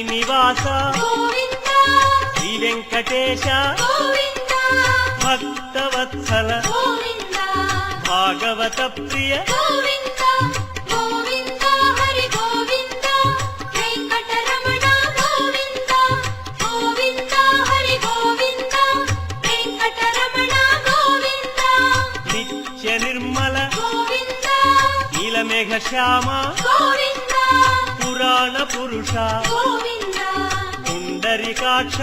శ్రీనివాస శ్రీ వెంకటేశ భక్తవత్సల భాగవత ప్రియ నిర్మల నీలమేఘ శ్యామ గోవిందా. పురాణ పురుష. పుండరికాక్ష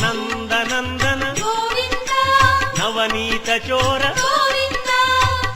నందనందన. నవనీత చోర.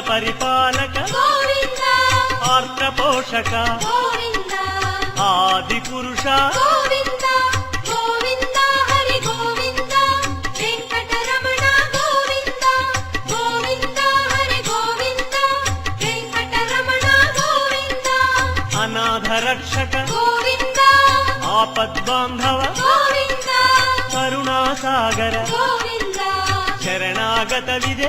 పరిపాలక ఆర్త పోషక ఆది పురుష అనాథరక్షక ఆపద్బాంధవ కరుణాసాగర శరణాగత విదే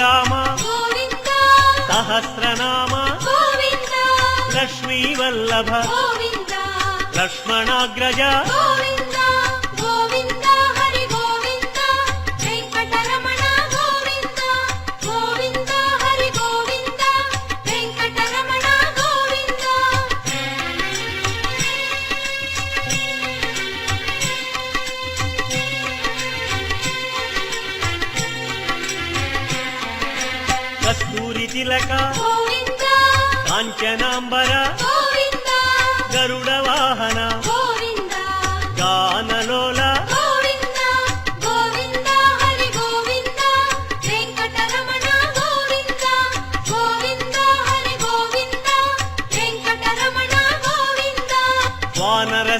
శ్రీరామ సహస్రనామ లక్ష్మీవల్లభ లక్ష్మణాగ్రజ కస్తూరి తిలక కాంచనాంబర గరుడ వాహన గానలోల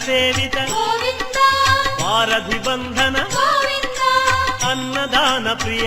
సేవిత పారధి బంధన అన్నదాన ప్రియ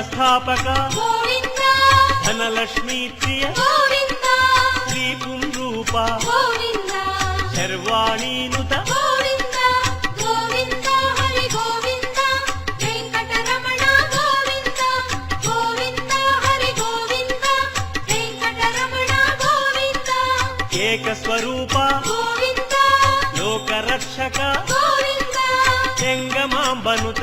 సంస్థాపక ధనలక్ష్మీ ప్రియ శ్రీ పుంరూప శర్వాణీనుత ఏకస్వరూప లోకరక్షక జంగమాంబనుత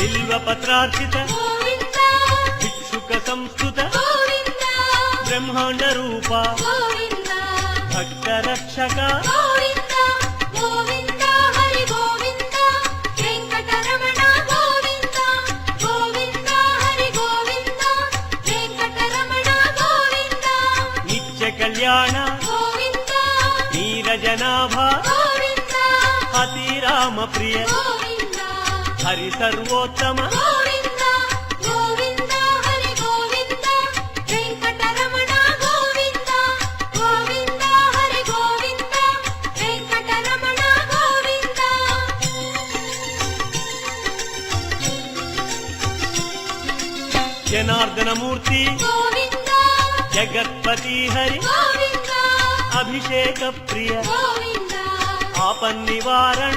బిల్వపత్రార్చిత భిక్షుక సంస్కృత బ్రహ్మాండ రూప భక్త రక్షక కళ్యాణ నీరజనాభా అతి రామ ప్రియ హరి సర్వోత్తమ జనార్దనమూర్తి జగత్పతి హరి అభిషేక ప్రియ ఆపన్నివారణ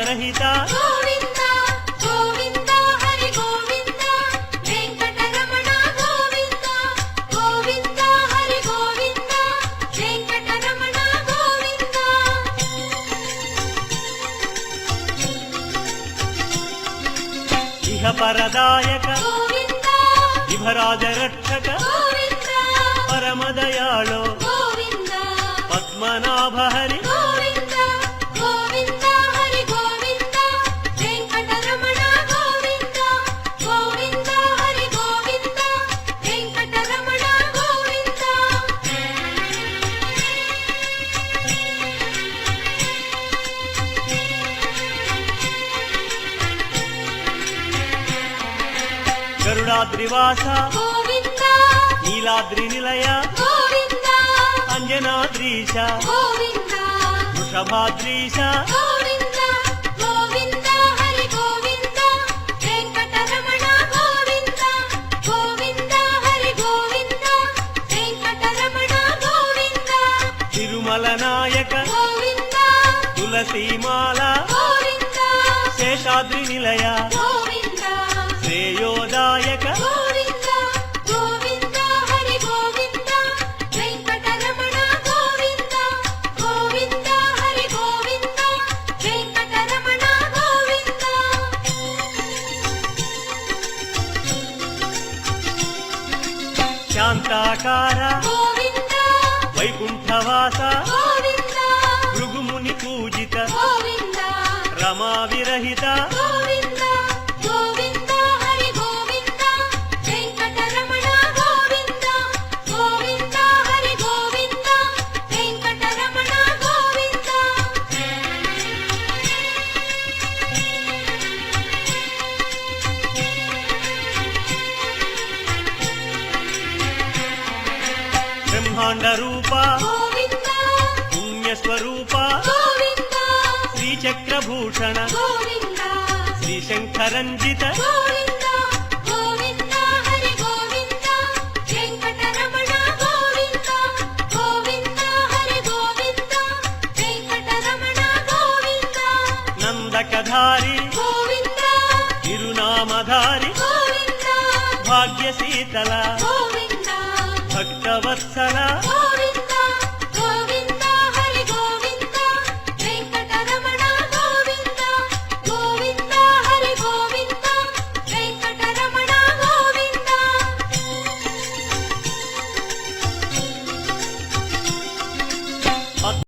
రహిత పరదాయక విభరాజ రక్షక పరమదయాళో పద్మనాభ గరుడాద్రివాస నీలాద్రి నిలయ అంజనాద్రీశ వృషభాద్రీశ తిరుమల నాయక తులసీమాలా వైకుంఠవాస భృగుముని పూజిత రమా విరహిత బ్రహ్మాండరూప పుణ్యస్వరూప శ్రీచక్రభూషణ శ్రీశంకరంజిత నందకధారి తిరునామధారి భాగ్యశీతల భక్తవత్సల